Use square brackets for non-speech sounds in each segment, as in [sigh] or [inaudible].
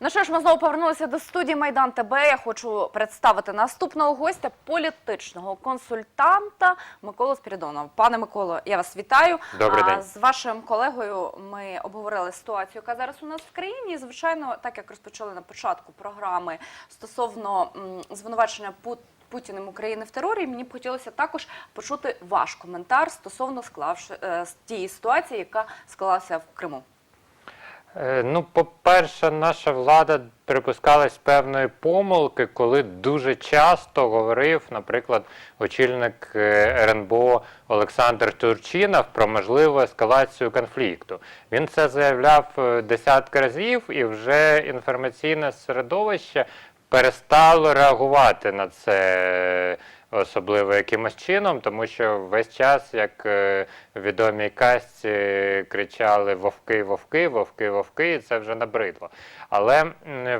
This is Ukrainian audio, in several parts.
Ну що ж, ми знову повернулися до студії Майдан ТБ. Я хочу представити наступного гостя, політичного консультанта Миколу Спірідонова. Пане Миколо, я вас вітаю. Добрий день. З вашим колегою ми обговорили ситуацію, яка зараз у нас в країні. І, звичайно, так як розпочали на початку програми стосовно звинувачення Пут- Путіним України в терорі, мені б хотілося також почути ваш коментар стосовно склавши е, тієї ситуації, яка склалася в Криму. Е, Ну, по-перше, наша влада припускалась певної помилки, коли дуже часто говорив, наприклад, очільник е, РНБО Олександр Турчинов про можливу ескалацію конфлікту. Він це заявляв е, десятки разів, і вже інформаційне середовище перестало реагувати на це. Особливо якимось чином, тому що весь час, як е, в відомій казці, кричали вовки, вовки, вовки, вовки, і це вже набридло. Але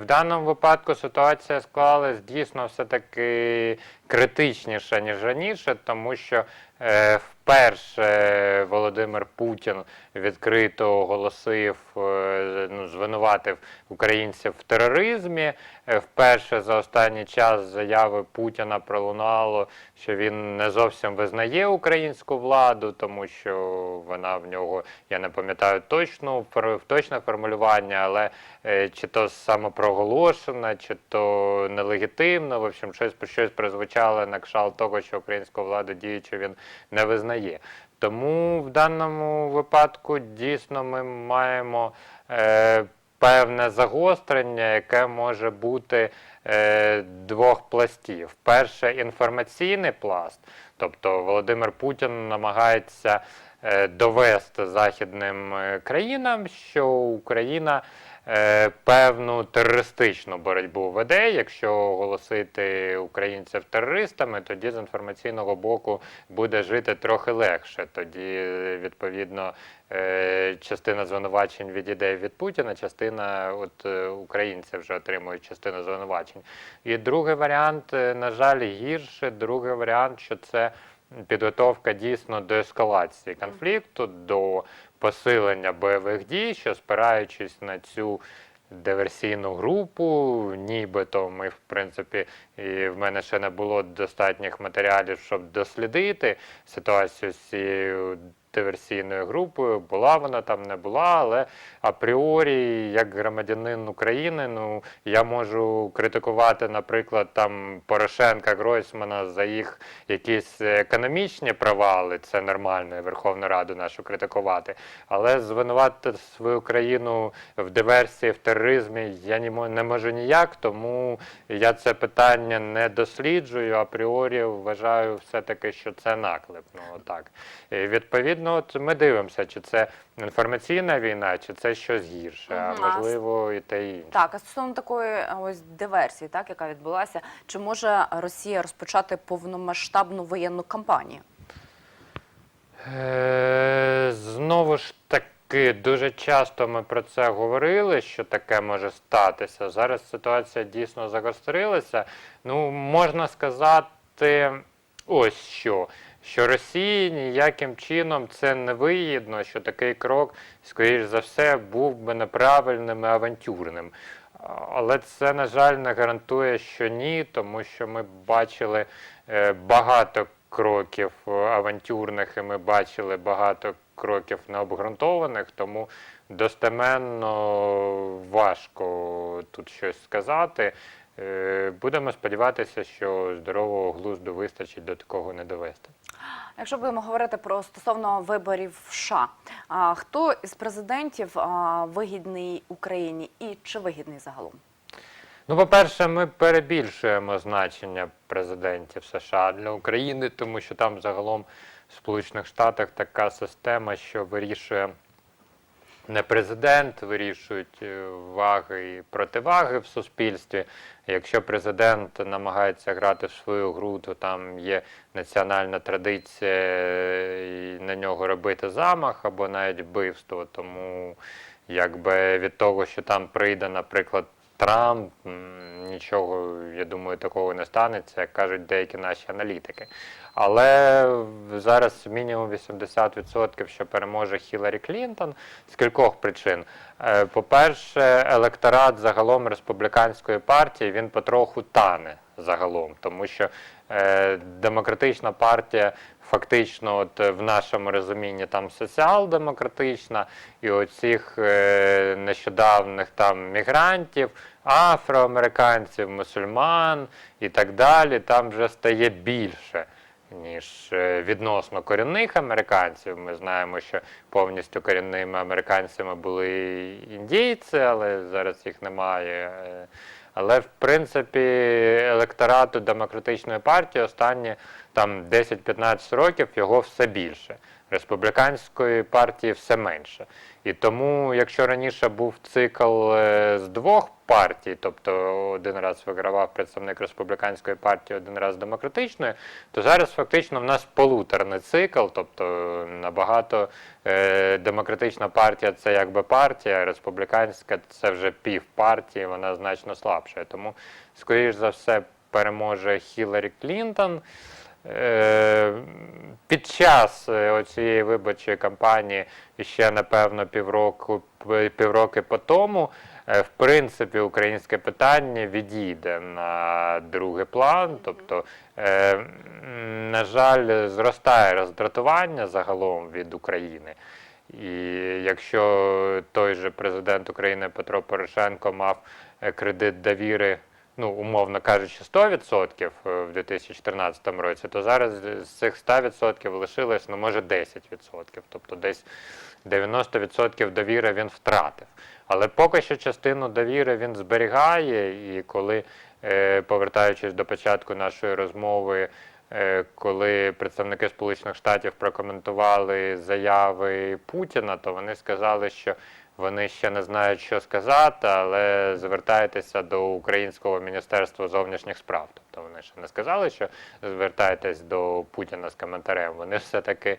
в даному випадку ситуація склалась дійсно все-таки критичніше, ніж раніше, тому що е, вперше Володимир Путін відкрито оголосив, е, ну, звинуватив українців в тероризмі. Е, Вперше за останній час заяви Путіна пролунало, що він не зовсім визнає українську владу, тому що вона в нього, я не пам'ятаю точну точне формулювання, але чи то самопроголошена, чи то нелегітимна, в общем, щось щось прозвучало на кшалт того, що українську владу діючу він не визнає. Тому в даному випадку дійсно ми маємо е, певне загострення, яке може бути е, двох пластів. Перше інформаційний пласт, тобто Володимир Путін намагається е, довести західним е, країнам, що Україна е, певну терористичну боротьбу веде. Якщо оголосити українців терористами, тоді з інформаційного боку буде жити трохи легше. Тоді, е, відповідно, е, частина звинувачень відійде від Путіна, частина от е, українців вже отримують частину звинувачень. І другий варіант, е, на жаль, гірше. Другий варіант, що це підготовка дійсно до ескалації конфлікту, до посилення бойових дій, що спираючись на цю диверсійну групу, нібито ми, в принципі, і в мене ще не було достатніх матеріалів, щоб дослідити ситуацію з цією диверсійною групою. Була вона там, не була, але апріорі, як громадянин України, ну я можу критикувати, наприклад, там Порошенка Гройсмана за їх якісь економічні провали. Це нормально, Верховну Раду нашу критикувати. Але звинуватити свою країну в диверсії, в тероризмі я не можу ніяк, тому я це питання не досліджую. Апріорі вважаю все-таки, що це наклеп. Ну отак. І відповідно, от ми дивимося, чи це інформаційна війна, чи це щось гірше, а можливо і те і інше. Так, а стосовно такої е, ось диверсії, так яка відбулася, чи може Росія розпочати повномасштабну воєнну кампанію? Е, Знову ж таки, дуже часто ми про це говорили, що таке може статися. Зараз ситуація дійсно загострилася. Ну, можна сказати, ось що. Що Росії ніяким чином це не вигідно, що такий крок, скоріш за все, був би неправильним і авантюрним. Але це, на жаль, не гарантує, що ні, тому що ми бачили е, багато кроків авантюрних, і ми бачили багато кроків необґрунтованих, тому достеменно важко тут щось сказати. Е, Будемо сподіватися, що здорового глузду вистачить до такого не довести. Якщо будемо говорити про стосовно виборів в США, хто із президентів вигідний Україні і чи вигідний загалом? Ну, по-перше, ми перебільшуємо значення президентів США для України, тому що там загалом в Сполучених Штатах така система, що вирішує не президент, вирішують е, ваги і противаги в суспільстві. Якщо президент намагається грати в свою гру, то там є національна традиція е, і на нього робити замах або навіть вбивство. Тому якби від того, що там прийде, наприклад, Трамп, нічого, я думаю, такого не станеться, як кажуть деякі наші аналітики. Але зараз мінімум 80%, що переможе Хіларі Клінтон з кількох причин. Е, По-перше, електорат загалом республіканської партії він потроху тане загалом, тому що е, демократична партія фактично, от е, в нашому розумінні, там соціал-демократична, і оцих е, нещодавних там мігрантів, афроамериканців, мусульман і так далі, там вже стає більше. Ніж е, відносно корінних американців. Ми знаємо, що повністю корінними американцями були індійці, але зараз їх немає. Е, Але в принципі електорату демократичної партії останні там 10-15 років його все більше. Республіканської партії все менше. І тому, якщо раніше був цикл е, з двох партій, тобто один раз вигравав представник республіканської партії, один раз демократичної, то зараз фактично в нас полуторний цикл, тобто набагато е, демократична партія це якби партія, республіканська це вже пів партії, вона значно слабша. Тому, скоріш за все, переможе Хіларі Клінтон. Е, Під час е, оцієї виборчої кампанії ще напевно півроку півроки по тому, е, в принципі, українське питання відійде на другий план. Тобто, на жаль, зростає роздратування загалом від України. І якщо той же президент України Петро Порошенко мав кредит довіри ну, умовно кажучи, 100% в 2014 році, то зараз з цих 100% лишилось, ну, може, 10%. Тобто десь 90% довіри він втратив. Але поки що частину довіри він зберігає, і коли, е, повертаючись до початку нашої розмови, е, коли представники Сполучених Штатів прокоментували заяви Путіна, то вони сказали, що вони ще не знають, що сказати, але звертайтеся до Українського міністерства зовнішніх справ. Тобто вони ще не сказали, що звертайтесь до Путіна з коментарем. Вони все-таки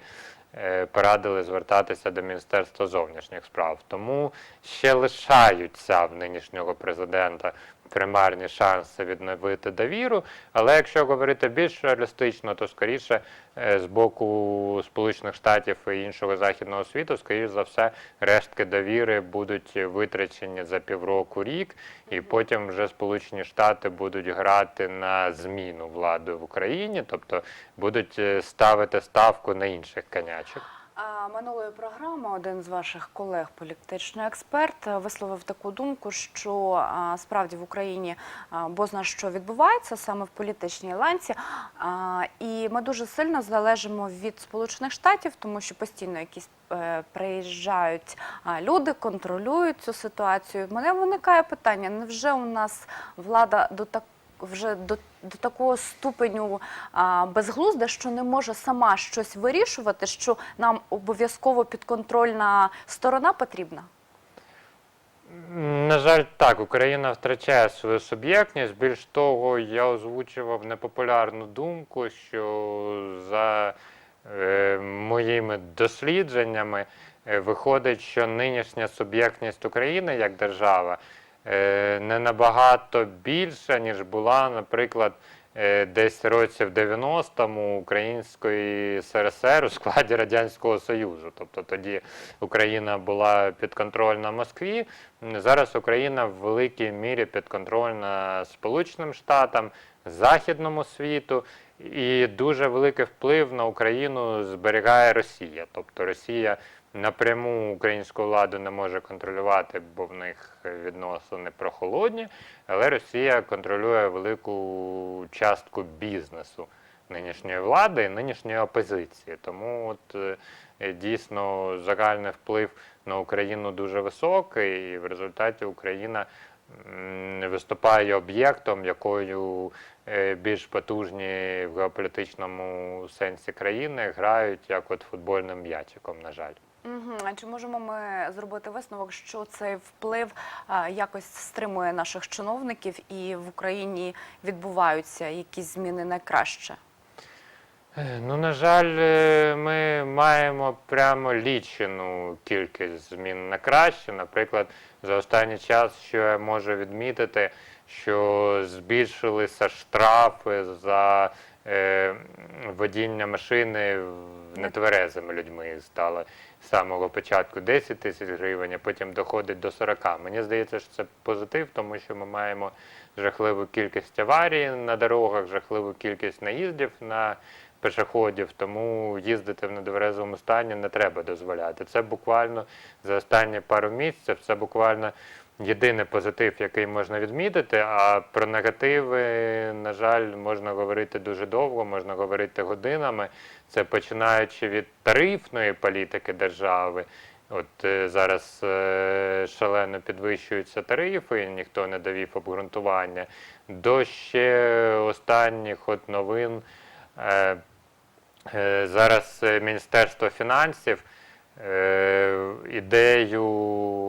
е, порадили звертатися до Міністерства зовнішніх справ. Тому ще лишаються в нинішнього президента примарні шанси відновити довіру. Але якщо говорити більш реалістично, то скоріше е, з боку Сполучених Штатів і іншого західного світу, скоріш за все, рештки довіри будуть витрачені за півроку рік, і потім вже Сполучені Штати будуть грати на зміну влади в Україні, тобто будуть е, ставити ставку на інших конячок. Минулої програми один з ваших колег, політичний експерт, висловив таку думку, що справді в Україні бозна що відбувається саме в політичній ланці, і ми дуже сильно залежимо від Сполучених Штатів, тому що постійно якісь е, приїжджають люди, контролюють цю ситуацію. Мене виникає питання: невже у нас влада до так вже до, до такого ступеню а, безглузда, що не може сама щось вирішувати, що нам обов'язково підконтрольна сторона потрібна? На жаль, так, Україна втрачає свою суб'єктність. Більш того, я озвучував непопулярну думку, що за е, моїми дослідженнями е, виходить, що нинішня суб'єктність України як держава не набагато більша, ніж була, наприклад, е, десь році в 90-му Української СРСР у складі Радянського Союзу. Тобто тоді Україна була підконтрольна Москві. Зараз Україна в великій мірі підконтрольна Сполученим Штатам, Західному світу, і дуже великий вплив на Україну зберігає Росія. Тобто Росія напряму українську владу не може контролювати, бо в них відносини прохолодні, але Росія контролює велику частку бізнесу нинішньої влади і нинішньої опозиції. Тому от е, дійсно загальний вплив на Україну дуже високий, і в результаті Україна виступає об'єктом, якою е, більш потужні в геополітичному сенсі країни грають як от футбольним м'ячиком, на жаль. А чи можемо ми зробити висновок, що цей вплив якось стримує наших чиновників і в Україні відбуваються якісь зміни на краще? Е, Ну, на жаль, е, ми маємо прямо лічену кількість змін на краще. Наприклад, за останній час, що я можу відмітити, що збільшилися штрафи за е, водіння машини нетверезими людьми стало самого початку 10 тисяч гривень, а потім доходить до 40. Мені здається, що це позитив, тому що ми маємо жахливу кількість аварій на дорогах, жахливу кількість наїздів на пешеходів, тому їздити в недоверезовому стані не треба дозволяти. Це буквально за останні пару місяців, це буквально єдиний позитив, який можна відмітити. А про негативи, на жаль, можна говорити дуже довго, можна говорити годинами. Це починаючи від тарифної політики держави. От е, зараз е, шалено підвищуються тарифи, ніхто не довів обґрунтування. До ще останніх от новин е, зараз Міністерство фінансів ідею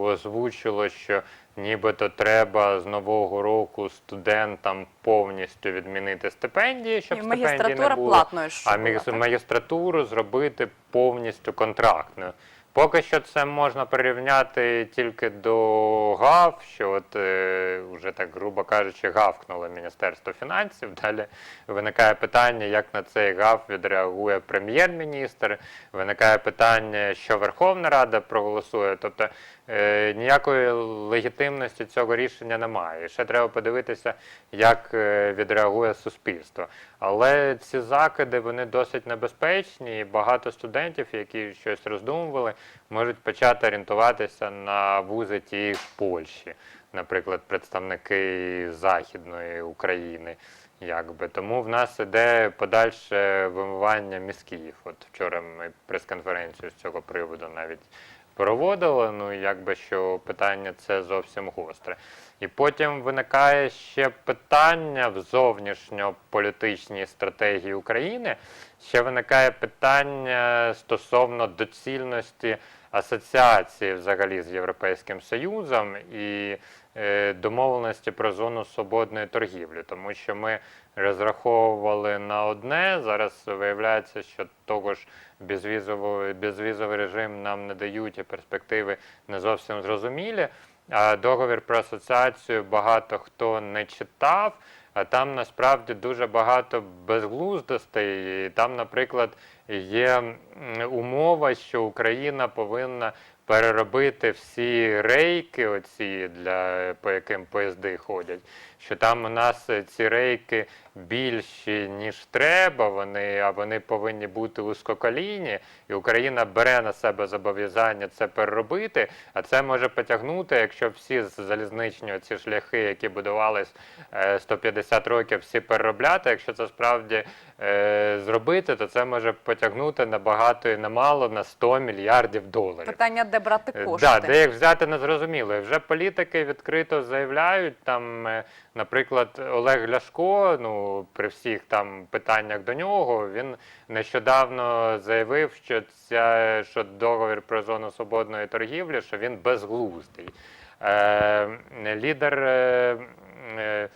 озвучило, що нібито треба з нового року студентам повністю відмінити стипендії, щоб І стипендій не було. платною ж А була, міг- так? магістратуру зробити повністю контрактною. Поки що це можна прирівняти тільки до ГАВ, що от е, вже так грубо кажучи, гавкнуло Міністерство фінансів. Далі виникає питання, як на цей ГАВ відреагує прем'єр-міністр. Виникає питання, що Верховна Рада проголосує. Тобто ніякої легітимності цього рішення немає. Ще треба подивитися, як е, відреагує суспільство. Але ці закиди вони досить небезпечні, і багато студентів, які щось роздумували, можуть почати орієнтуватися на вузи ті ж Польщі, наприклад, представники Західної України. Якби тому в нас іде подальше вимивання мізків. От вчора ми прес-конференцію з цього приводу навіть проводили. Ну якби що питання це зовсім гостре. І потім виникає ще питання в зовнішньополітичній стратегії України. Ще виникає питання стосовно доцільності асоціації взагалі з Європейським Союзом і домовленості про зону свободної торгівлі, тому що ми розраховували на одне. Зараз виявляється, що того ж безвізовий, безвізовий режим нам не дають і перспективи не зовсім зрозумілі. А договір про асоціацію багато хто не читав. А там насправді дуже багато безглуздостей. Там, наприклад, є умова, що Україна повинна переробити всі рейки, оці для по яким поїзди ходять. Що там у нас е, ці рейки більші ніж треба. Вони а вони повинні бути узкоколійні, і Україна бере на себе зобов'язання це переробити. А це може потягнути, якщо всі залізничні ці шляхи, які будувались е, 150 років, всі переробляти. Якщо це справді е, зробити, то це може потягнути на багато і на мало на 100 мільярдів доларів. Питання, де брати Е, кошти. Да, де їх взяти не зрозуміло. І вже політики відкрито заявляють там, е, наприклад, Олег Ляшко, ну при всіх там питаннях до нього, він нещодавно заявив, що ця що договір про зону свободної торгівлі, що він безглуздий. Е, лідер е, е,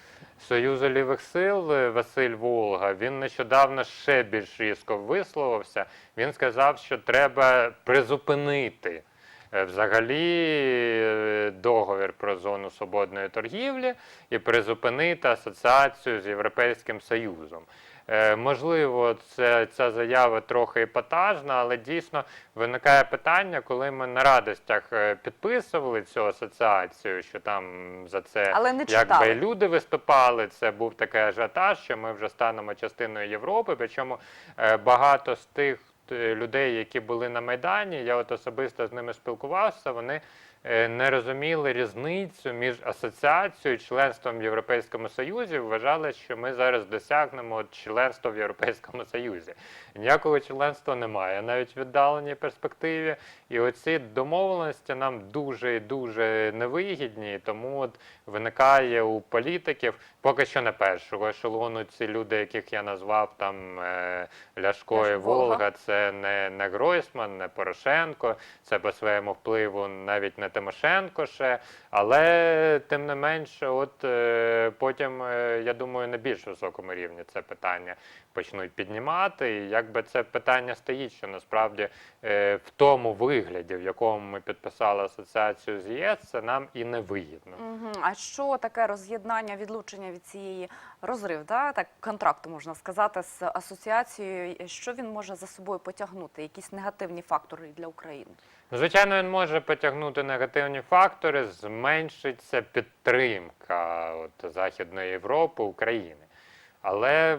Союзу лівих сил Василь Волга, він нещодавно ще більш різко висловився. Він сказав, що треба призупинити взагалі е, договір про зону свободної торгівлі і призупинити асоціацію з Європейським Союзом. Е, Можливо, це, ця заява трохи епатажна, але дійсно виникає питання, коли ми на радостях е, підписували цю асоціацію, що там за це Але не якби люди виступали. Це був такий ажіотаж, що ми вже станемо частиною Європи. Причому е, багато з тих е, людей, які були на Майдані, я от особисто з ними спілкувався, вони е, не розуміли різницю між асоціацією і членством в Європейському Союзі. Вважали, що ми зараз досягнемо членства в Європейському Союзі. Ніякого членства немає, навіть в віддаленій перспективі. І оці домовленості нам дуже і дуже невигідні. Тому от виникає у політиків поки що не першого ешелону. Ці люди, яких я назвав там е, Ляшко і Волга. Волга, це не, не Гройсман, не Порошенко, це по своєму впливу навіть не Тимошенко ще. Але тим не менше, от е, потім, е, я думаю, на більш високому рівні це питання почнуть піднімати. І якби це питання стоїть, що насправді е, в тому вигляді, в якому ми підписали асоціацію з ЄС, це нам і не вигідно. А що таке роз'єднання, відлучення від цієї розрив, да? так контракту можна сказати, з асоціацією? Що він може за собою потягнути? Якісь негативні фактори для України? Ну, Звичайно, він може потягнути негативні фактори, зменшиться підтримка от, Західної Європи, України. Але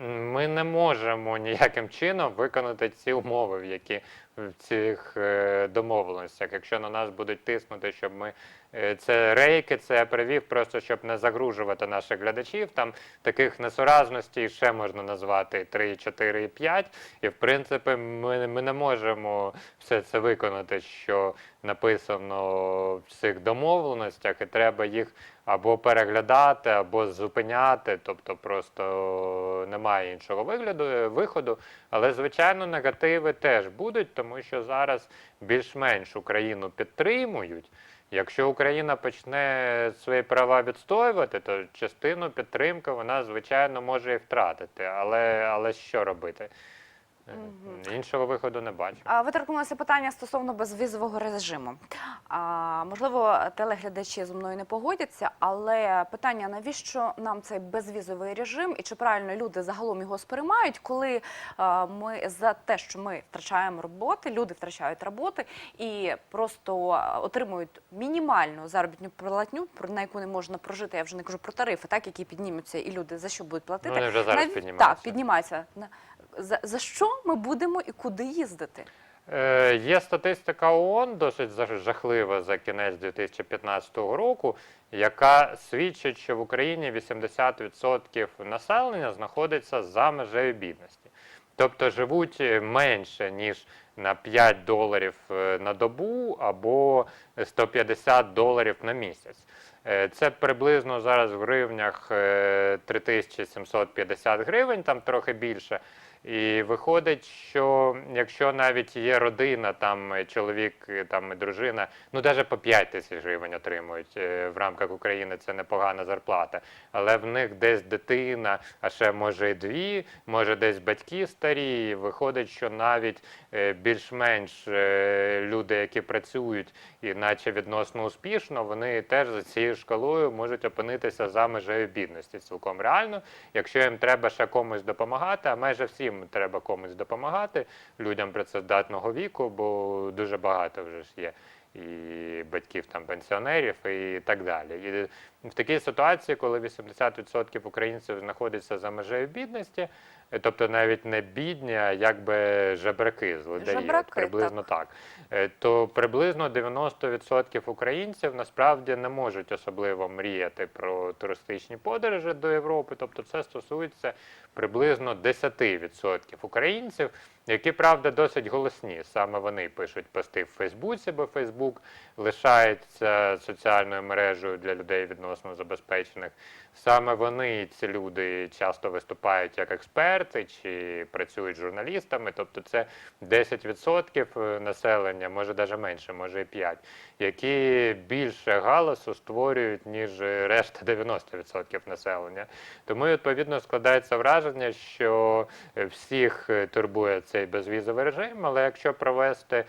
ми не можемо ніяким чином виконати ці умови, в які в цих е, домовленостях. Якщо на нас будуть тиснути, щоб ми це рейки, це я привів, просто щоб не загружувати наших глядачів. Там таких несуразностей ще можна назвати 3, 4 і 5. І в принципі, ми, ми не можемо все це виконати, що написано в цих домовленостях, і треба їх або переглядати, або зупиняти. Тобто просто немає іншого вигляду, виходу. Але, звичайно, негативи теж будуть, тому що зараз більш-менш Україну підтримують. Якщо Україна почне свої права відстоювати, то частину підтримки вона, звичайно, може і втратити. Але, але що робити? Іншого виходу не бачу. А, Ви торкнулися питання стосовно безвізового режиму. А, можливо, телеглядачі зі мною не погодяться, але питання, навіщо нам цей безвізовий режим і чи правильно люди загалом його сприймають, коли а, ми за те, що ми втрачаємо роботи, люди втрачають роботи і просто отримують мінімальну заробітну платню, на яку не можна прожити. Я вже не кажу про тарифи, так які піднімуться, і люди за що будуть платити. Ну, вони вже зараз Наві- піднімаються. Так, піднімаються. За, за що ми будемо і куди їздити? Е, Є статистика ООН, досить жахлива за кінець 2015 року, яка свідчить, що в Україні 80% населення знаходиться за межею бідності. Тобто живуть е, менше, ніж на 5 доларів е, на добу або 150 доларів на місяць. Е, Це приблизно зараз в гривнях е, 3750 гривень, там трохи більше. І виходить, що якщо навіть є родина, там е, чоловік е, там і дружина, ну навіть по 5 тисяч гривень отримують е, в рамках України, це непогана зарплата. Але в них десь дитина, а ще може і дві, може десь батьки старі. І виходить, що навіть більш-менш е, люди, які працюють, і наче відносно успішно, вони теж за цією шкалою можуть опинитися за межею бідності. Цілком реально, якщо їм треба ще комусь допомагати, а майже всім треба комусь допомагати людям працездатного віку, бо дуже багато вже ж є. І батьків там пенсіонерів і так далі. І в такій ситуації, коли 80% українців знаходяться за межею бідності, е, тобто навіть не бідні, а якби жебраки, злодеї, от Жебраки, приблизно так. Е, то приблизно 90% українців насправді не можуть особливо мріяти про туристичні подорожі до Європи. Тобто це стосується приблизно 10% українців, які правда досить голосні. Саме вони пишуть пости в Фейсбуці, бо Фейсбук лишається соціальною мережею для людей відносно забезпечених. Саме вони, ці люди, часто виступають як експерти чи працюють журналістами. Тобто це 10% населення, може навіть менше, може і 5%, які більше галасу створюють, ніж решта [laughs] 90% населення. Тому відповідно складається враження, що всіх турбує цей безвізовий режим, але якщо провести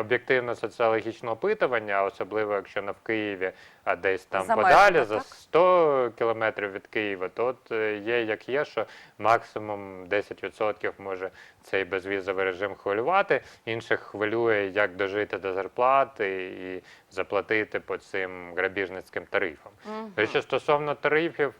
об'єктивно соціологічне опитування, особливо якщо не в Києві, а десь там За подалі, межами, за так? 100 кілометрів від Києва, то от е, є як є, що максимум 10% може цей безвізовий режим хвилювати. Інших хвилює, як дожити до зарплати і заплатити по цим грабіжницьким тарифам. До речі, стосовно тарифів,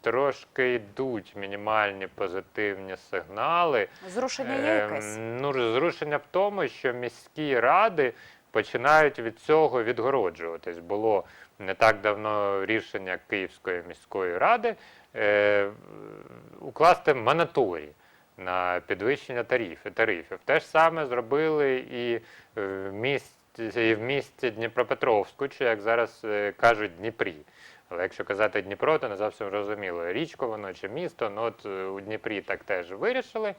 трошки йдуть мінімальні позитивні сигнали. Зрушення є Ем, якесь? Ну, зрушення в тому, що міські ради починають від цього відгороджуватись. Було не так давно рішення Київської міської ради е, укласти монаторій на підвищення тарифів. тарифів. Те ж саме зробили і в місті, і в місті Дніпропетровську, чи як зараз е, кажуть, Дніпрі. Але якщо казати Дніпро, то не зовсім розуміло, річко воно чи місто. Ну от е, у Дніпрі так теж вирішили.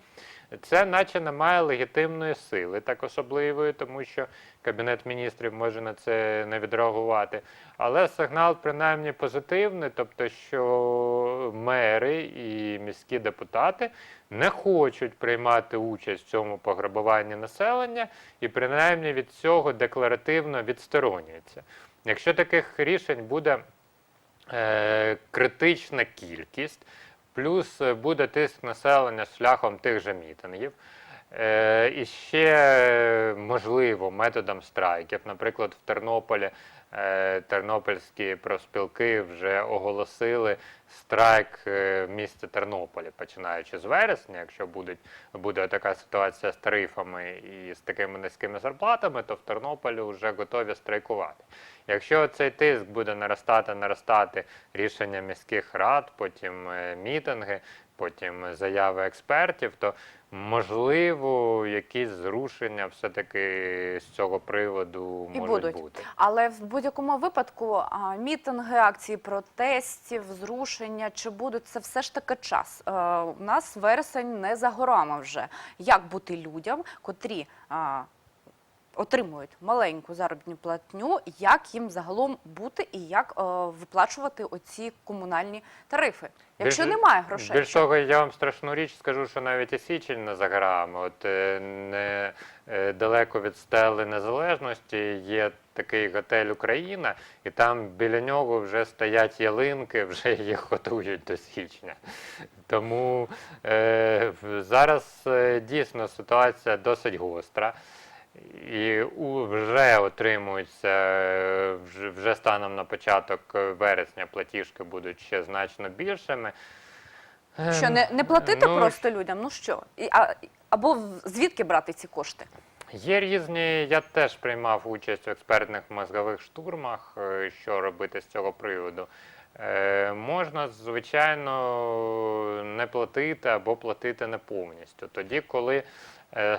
Це наче не має легітимної сили, так особливої, тому що Кабінет міністрів може на це не відреагувати. Але сигнал принаймні позитивний, тобто, що мери і міські депутати не хочуть приймати участь в цьому пограбуванні населення і принаймні від цього декларативно відсторонюються. Якщо таких рішень буде е, критична кількість, плюс е, буде тиск населення шляхом тих же мітингів. Е, і ще можливо методом страйків. Наприклад, в Тернополі тернопільські профспілки вже оголосили страйк е, в місті Тернополі, починаючи з вересня. Якщо будуть, буде така ситуація з тарифами і з такими низькими зарплатами, то в Тернополі вже готові страйкувати. Якщо цей тиск буде наростати, наростати рішення міських рад, потім е, мітинги, потім заяви експертів, то можливо якісь зрушення все-таки з цього приводу І можуть будуть. бути. Але в будь-якому випадку а, мітинги, акції протестів, зрушення чи будуть це все ж таки час. Е, у нас вересень не за горами вже. Як бути людям, котрі а, отримують маленьку заробітну платню, як їм загалом бути і як е, виплачувати оці комунальні тарифи? Якщо Більш- немає грошей, Більш того, я вам страшну річ скажу, що навіть і січень не за горами. От е, не е, далеко від стели незалежності є такий готель Україна, і там біля нього вже стоять ялинки, вже їх готують до січня. Тому е, зараз е, дійсно ситуація досить гостра. І вже отримуються, е, вже, станом на початок е, вересня платіжки будуть ще значно більшими. що не, не платити Ну, просто людям, ну що? І, а, або звідки брати ці кошти? Є різні, я теж приймав участь в експертних мозгових штурмах, е, що робити з цього приводу. Е, можна, звичайно, не платити або платити не повністю. Тоді, коли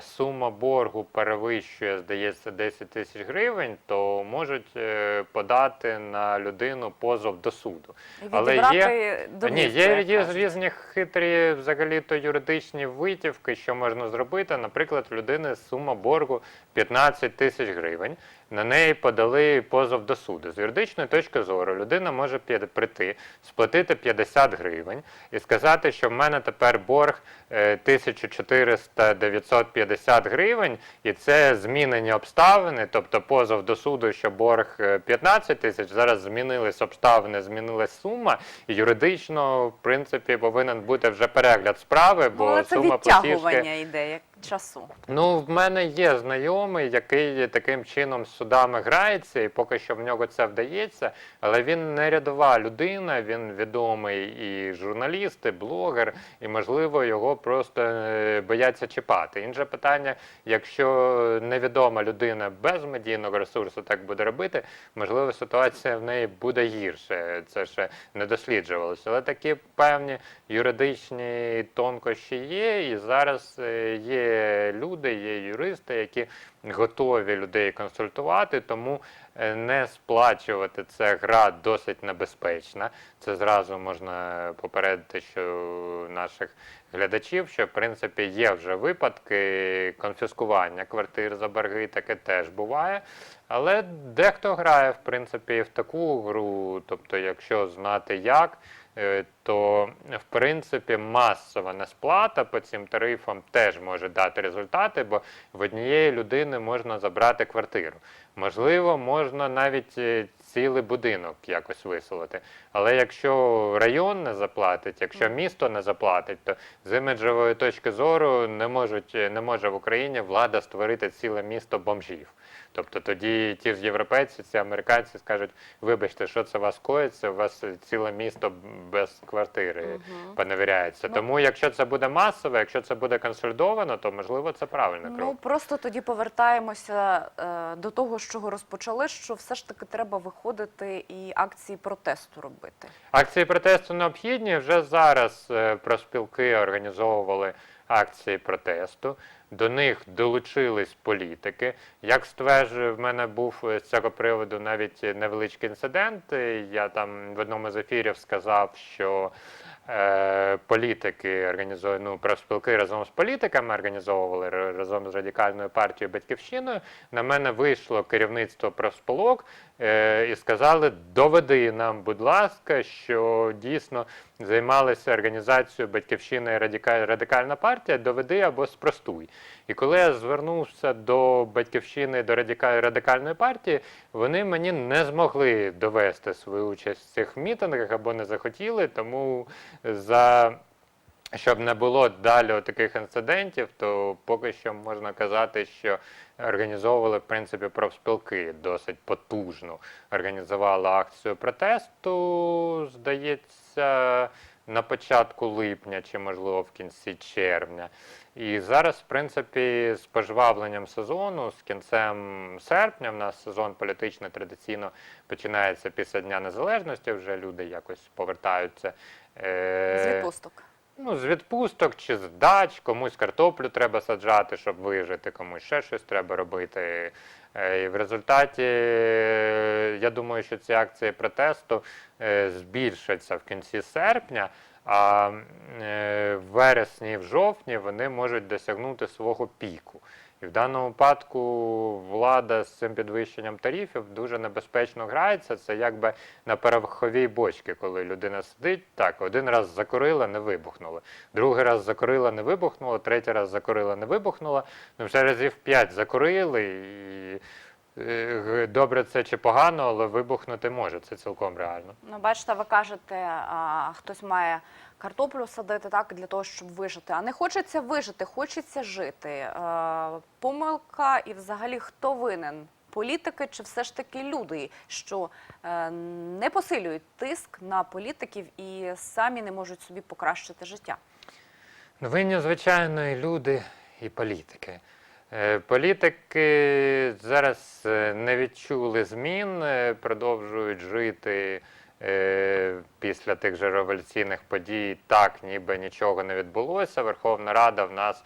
сума боргу перевищує, здається, 10 тисяч гривень, то можуть е, подати на людину позов до суду. Але є до Ні, є, є різні хитрі взагалі-то юридичні витівки, що можна зробити. Наприклад, в людини сума боргу 15 тисяч гривень. На неї подали позов до суду. З юридичної точки зору людина може прийти, сплатити 50 гривень і сказати, що в мене тепер борг е, 1400-950 гривень, і це змінені обставини, тобто позов до суду, що борг е, 15 тисяч, зараз змінились обставини, змінилась сума, і юридично, в принципі, повинен бути вже перегляд справи, Ну, бо це сума платіжки... йде як часу. Ну, в мене є знайомий, який таким чином з судами грається, і поки що в нього це вдається. Але він не рядова людина, він відомий і журналіст, і блогер, і можливо його просто е, бояться чіпати. Інше питання, якщо невідома людина без медійного ресурсу так буде робити, можливо, ситуація в неї буде гірше. Це ще не досліджувалося. Але такі певні юридичні тонкощі є, і зараз е, люди, є юристи, які готові людей консультувати, тому е, не сплачувати це гра досить небезпечна. Це зразу можна попередити, що наших глядачів, що в принципі є вже випадки конфіскування квартир за борги, таке теж буває. Але дехто грає, в принципі, в таку гру, тобто, якщо знати як, то в принципі масова несплата по цим тарифам теж може дати результати, бо в однієї людини можна забрати квартиру. Можливо, можна навіть е, цілий будинок якось виселити. Але якщо район не заплатить, якщо місто не заплатить, то з іміджової точки зору не можуть не може в Україні влада створити ціле місто бомжів. Тобто тоді ті ж європейці, ці американці скажуть: вибачте, що це у вас коїться, у вас ціле місто без квартири Мгм. поневіряється. Ну- Тому, якщо це буде масово, якщо це буде консолідовано, то можливо це правильний Ну просто тоді повертаємося е, до того, з чого розпочали, що все ж таки треба виходити і акції протесту робити. Акції протесту необхідні. Вже зараз е, профспілки організовували акції протесту. До них долучились політики. Як стверджує, в мене був з цього приводу навіть невеличкий інцидент. Я там в одному з ефірів сказав, що е, політики організовують, ну, профспілки разом з політиками організовували разом з радикальною партією Батьківщиною. На мене вийшло керівництво профспілок і сказали: доведи нам, будь ласка, що дійсно займалися організацією батьківщина і радикальна партія, доведи або спростуй. І коли я звернувся до батьківщини до радика- радикальної партії, вони мені не змогли довести свою участь в цих мітингах або не захотіли, тому за щоб не було далі таких інцидентів, то поки що можна казати, що організовували в принципі профспілки досить потужно. Організували акцію протесту, здається, на початку липня чи можливо в кінці червня. І зараз, в принципі, з пожвавленням сезону, з кінцем серпня, в нас сезон політичний традиційно починається після Дня Незалежності. Вже люди якось повертаються. е, З відпусток. Ну, з відпусток чи з дач, комусь картоплю треба саджати, щоб вижити, комусь ще щось треба робити. Е, І в результаті, е, я думаю, що ці акції протесту е, збільшаться в кінці серпня, а в вересні і в жовтні вони можуть досягнути свого піку. І в даному випадку влада з цим підвищенням тарифів дуже небезпечно грається. Це якби на пороховій бочці, коли людина сидить, так, один раз закурила, не вибухнула, Другий раз закурила, не вибухнула, третій раз закурила, не вибухнула. Ну, вже разів п'ять закурили і добре це чи погано, але вибухнути може. Це цілком реально. Ну, бачите, ви кажете, а, хтось має картоплю садити так для того, щоб вижити. А не хочеться вижити, хочеться жити. Е, помилка і взагалі хто винен? Політики чи все ж таки люди, що е, не посилюють тиск на політиків і самі не можуть собі покращити життя? Ну, Винні, звичайно, і люди, і політики. Е, Політики зараз е, не відчули змін, е, продовжують жити після тих же революційних подій так, ніби нічого не відбулося. Верховна Рада в нас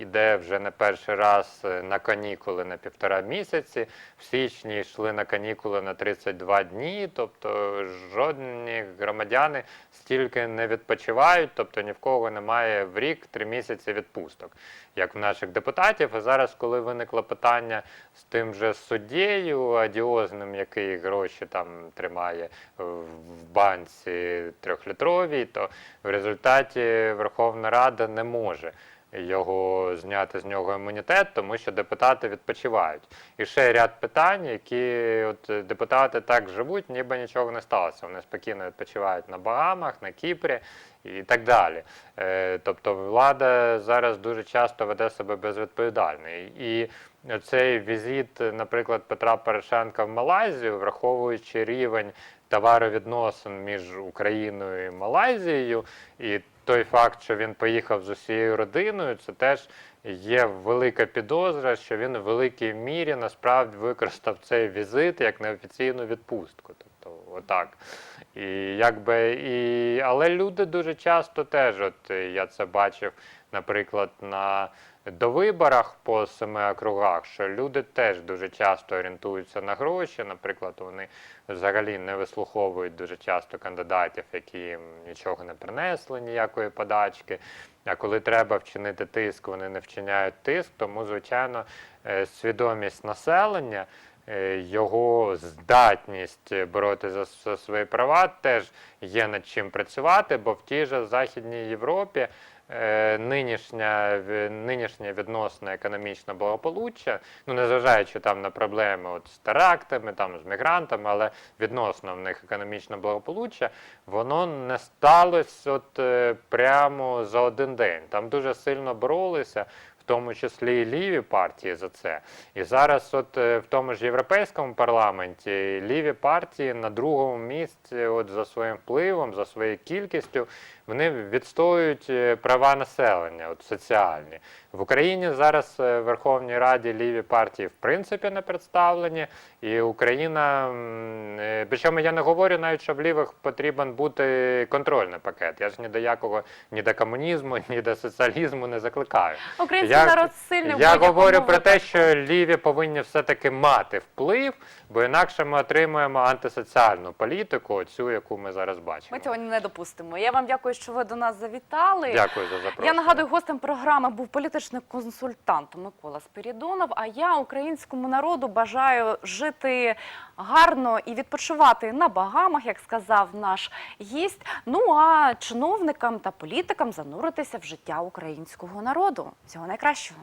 йде вже не перший раз е, на канікули на півтора місяці. В січні йшли на канікули на 32 дні, тобто жодні громадяни стільки не відпочивають, тобто ні в кого немає в рік три місяці відпусток, як в наших депутатів. І зараз, коли виникло питання з тим же суддєю адіозним, який гроші там тримає в банці трьохлітровій, то в результаті Верховна Рада не може. Його зняти з нього імунітет, тому що депутати відпочивають. І ще ряд питань, які от депутати так живуть, ніби нічого не сталося. Вони спокійно відпочивають на Багамах, на Кіпрі і так далі. Е, тобто влада зараз дуже часто веде себе безвідповідально. І цей візит, наприклад, Петра Порошенка в Малайзію, враховуючи рівень товаровідносин між Україною і Малайзією, і той факт, що він поїхав з усією родиною, це теж є велика підозра, що він в великій мірі насправді використав цей візит як неофіційну відпустку. Отак. І якби і але люди дуже часто теж, от я це бачив, наприклад, на довиборах по семи округах, що люди теж дуже часто орієнтуються на гроші. Наприклад, вони взагалі не вислуховують дуже часто кандидатів, які їм нічого не принесли, ніякої подачки. А коли треба вчинити тиск, вони не вчиняють тиск. Тому, звичайно, е, свідомість населення, його здатність боротися за, за свої права теж є над чим працювати, бо в тій же Західній Європі е, нинішня, нинішнє відносне економічне благополуччя, ну незважаючи там на проблеми от з терактами, там з мігрантами, але відносно в них економічне благополуччя, воно не сталося от е, прямо за один день. Там дуже сильно боролися. Тому числі і ліві партії за це. І зараз, от е, в тому ж європейському парламенті, ліві партії на другому місці, от за своїм впливом, за своєю кількістю, вони відстоюють е, права населення, от соціальні. В Україні зараз е, в Верховній Раді ліві партії в принципі не представлені, і Україна, е, причому я не говорю навіть, що в лівих потрібен бути контрольний пакет. Я ж ні до якого, ні до комунізму, [laughs] ні до соціалізму не закликаю. Український Я- народ сильний. Я говорю про те, що ліві повинні все-таки мати вплив, бо інакше ми отримуємо антисоціальну політику, цю, яку ми зараз бачимо. Ми цього не допустимо. Я вам дякую, що ви до нас завітали. Дякую за запрошення. Я нагадую, гостем програми був політичний політичний консультант Микола Спірідонов. А я українському народу бажаю жити гарно і відпочивати на Багамах, як сказав наш гість. Ну а чиновникам та політикам зануритися в життя українського народу. Всього найкращого.